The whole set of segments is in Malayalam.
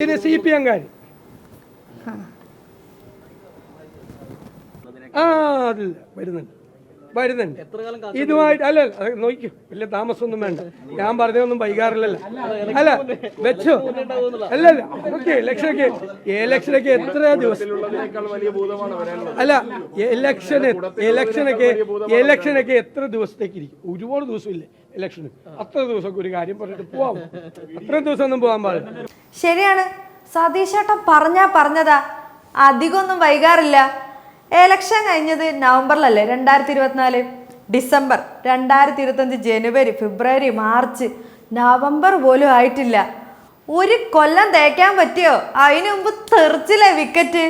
പിന്നെ സി പി എംകാർ ആ അതില്ല. വരുന്നുണ്ട്. വരുന്നുണ്ട്. ഇതുമായിട്ട് അല്ല അത് നോക്കിക്കോ. വലിയ താമസമൊന്നും വേണ്ട. ഞാൻ പറഞ്ഞതൊന്നും വൈകാറില്ലല്ലോ അല്ല വെച്ചോ. അല്ല അല്ല ഓക്കെ ഇലക്ഷനൊക്കെ ഇലക്ഷനൊക്കെ എത്ര ദിവസം? അല്ല ഇലക്ഷന് ഇലക്ഷനൊക്കെ ഇലക്ഷനൊക്കെ എത്ര ദിവസത്തേക്ക് ഇരിക്കും? ഒരുപാട് ദിവസമില്ലേ? ഇലക്ഷന് അത്ര ദിവസം ഒരു കാര്യം പറഞ്ഞിട്ട് പോവാം. അത്ര ദിവസം ഒന്നും പോകാൻ പാടില്ല. ശരിയാണ്. സതീശേട്ടൻ പറഞ്ഞാ പറഞ്ഞതാ. അധികമൊന്നും വൈകാറില്ല. എലക്ഷൻ കഴിഞ്ഞത് നവംബറിലല്ലേ? രണ്ടായിരത്തി ഇരുപത്തിനാല് ഡിസംബർ രണ്ടായിരത്തി ഇരുപത്തഞ്ച് ജനുവരി ഫെബ്രുവരി മാർച്ച് നവംബർ പോലും ആയിട്ടില്ല. ഒരു കൊല്ലം തേക്കാൻ പറ്റിയോ? അതിനു മുമ്പ് തെറിച്ചില്ലേ വിക്കറ്റ്?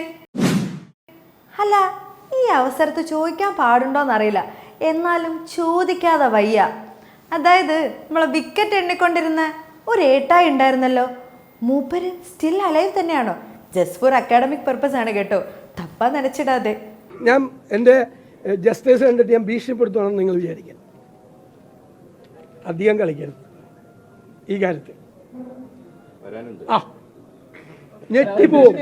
അല്ല ഈ അവസരത്ത് ചോദിക്കാൻ പാടുണ്ടോന്നറിയില്ല. എന്നാലും ചോദിക്കാതെ വയ്യ. അതായത് നമ്മളെ വിക്കറ്റ് എണ്ണിക്കൊണ്ടിരുന്ന ഒരു ഏട്ടായി ഉണ്ടായിരുന്നല്ലോ. മൂപ്പര് സ്റ്റിൽ അലൈവ് തന്നെയാണോ? ജസ്റ്റ് ഫോർ അക്കാഡമിക് പർപ്പസ് ആണ് കേട്ടോ. തപ്പാ നനച്ചിടാതെ. ഞാൻ എന്റെ ജസ്റ്റേഴ്സ് കണ്ടിട്ട് ഞാൻ ഭീഷണിപ്പെടുത്തുവാണെന്ന് നിങ്ങൾ വിചാരിക്കണം അധികം കളിക്കരുത്. ഈ കാര്യത്തിൽ. ആ. ഞെട്ടിപ്പോവും.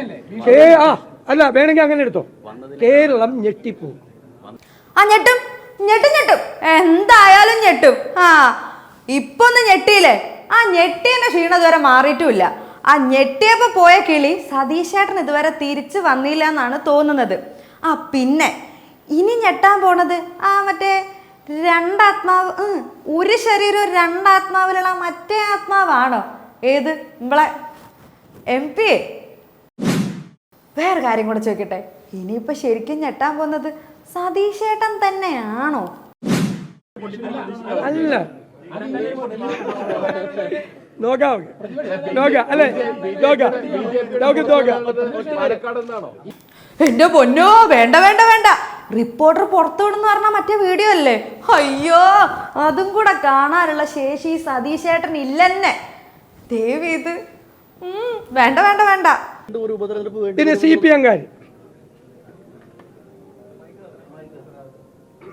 ആ അല്ല വേണമെങ്കിൽ അങ്ങനെ എടുത്തോ. കേരളം ഞെട്ടിപ്പോവും. ആ ഞെട്ടും. ഞെട്ടും ഞെട്ടും. എന്തായാലും ഞെട്ടും. ആ ഇപ്പൊ ഒന്ന് ഞെട്ടിയില്ലേ? ആ ഞെട്ടിയന്റെ ക്ഷീണം ഇതുവരെ മാറിയിട്ടുമില്ല. ആ ഞെട്ടിയപ്പോ പോയ കിളി സതീശേട്ടൻ ഇതുവരെ തിരിച്ചു വന്നില്ല എന്നാണ് തോന്നുന്നത്. ആ പിന്നെ ഇനി ഞെട്ടാൻ പോണത് ആ മറ്റേ രണ്ടാത്മാവ് ഒരു ശരീരം രണ്ടാത്മാവിലുള്ള മറ്റേ ആത്മാവാണോ? ഏത്? നമ്മളെ എം പി വേറെ കാര്യം കൂടെ ചോദിക്കട്ടെ. ഇനിയിപ്പോ ശരിക്കും ഞെട്ടാൻ പോകുന്നത് സതീശേട്ടൻ തന്നെയാണോ? അല്ല. നോക്കാം നോക്കാം അല്ലേ? നോക്കാം നോക്ക് നോക്കാം എന്റെ പൊന്നോ വേണ്ട വേണ്ട വേണ്ട. റിപ്പോർട്ടർ പുറത്തു വിടുന്ന് പറഞ്ഞ മറ്റേ വീഡിയോ അല്ലേ? അയ്യോ അതും കൂടെ കാണാനുള്ള ശേഷി സതീശേട്ടൻ ഇല്ലെന്നെ. ദേവി ഇത്. ഉം, വേണ്ട വേണ്ട വേണ്ട. ഉപതെരഞ്ഞെടുപ്പ് സി പി എംകാർ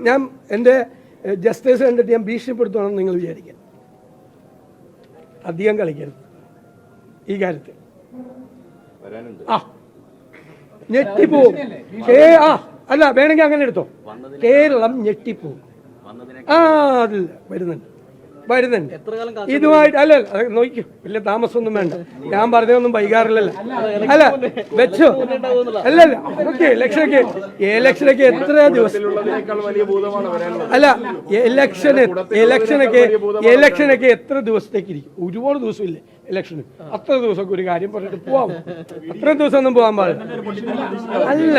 ഞാൻ എന്റെ ജസ്റ്റേഴ്സ് കണ്ടിട്ട് ഞാൻ ഭീഷണിപ്പെടുത്തണമെന്ന് നിങ്ങൾ വിചാരിക്കുക അധികം കളിക്കരുത്. ഈ കാര്യത്തിൽ. ആ. ഞെട്ടിപ്പോവും. ഏ ആ അല്ല വേണമെങ്കിൽ അങ്ങനെ എടുത്തോ. കേരളം ഞെട്ടിപ്പോവും. ആ അതില്ല. വരുന്നുണ്ട്. വരുന്നുണ്ട്. ഇതുമായിട്ട് അല്ല നോക്കൂ. നോക്കിക്കോ വലിയ താമസമൊന്നും വേണ്ട. ഞാൻ പറഞ്ഞതൊന്നും വൈകാറില്ലല്ലോ അല്ല വെച്ചോ. അല്ല അല്ല ഓക്കെ ഇലക്ഷനൊക്കെ ഇലക്ഷനൊക്കെ എത്ര ദിവസം അല്ല ഇലക്ഷന് ഇലക്ഷനൊക്കെ ഇലക്ഷനൊക്കെ എത്ര ദിവസത്തേക്ക് ഇരിക്കും? ഒരുപാട് ദിവസമില്ലേ ഇലക്ഷന്? അത്ര ദിവസമൊക്കെ ഒരു കാര്യം പറഞ്ഞിട്ട് പോവാം. അത്ര ദിവസം ഒന്നും പോകാൻ പാടില്ല. അല്ല.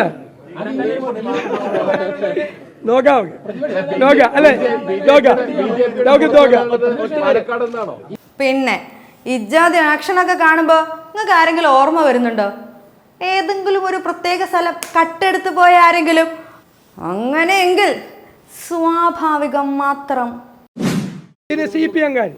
നോക്കാം നോക്കാം അല്ലേ? നോക്കാം നോക്ക് നോക്കാം പിന്നെ ഇജാതി ആക്ഷനൊക്കെ കാണുമ്പോ നിങ്ങൾക്ക് ആരെങ്കിലും ഓർമ്മ വരുന്നുണ്ടോ? ഏതെങ്കിലും ഒരു പ്രത്യേക സ്ഥലം കട്ടെടുത്ത് പോയ ആരെങ്കിലും? അങ്ങനെയെങ്കിൽ സ്വാഭാവികം മാത്രം. C P എംകാർ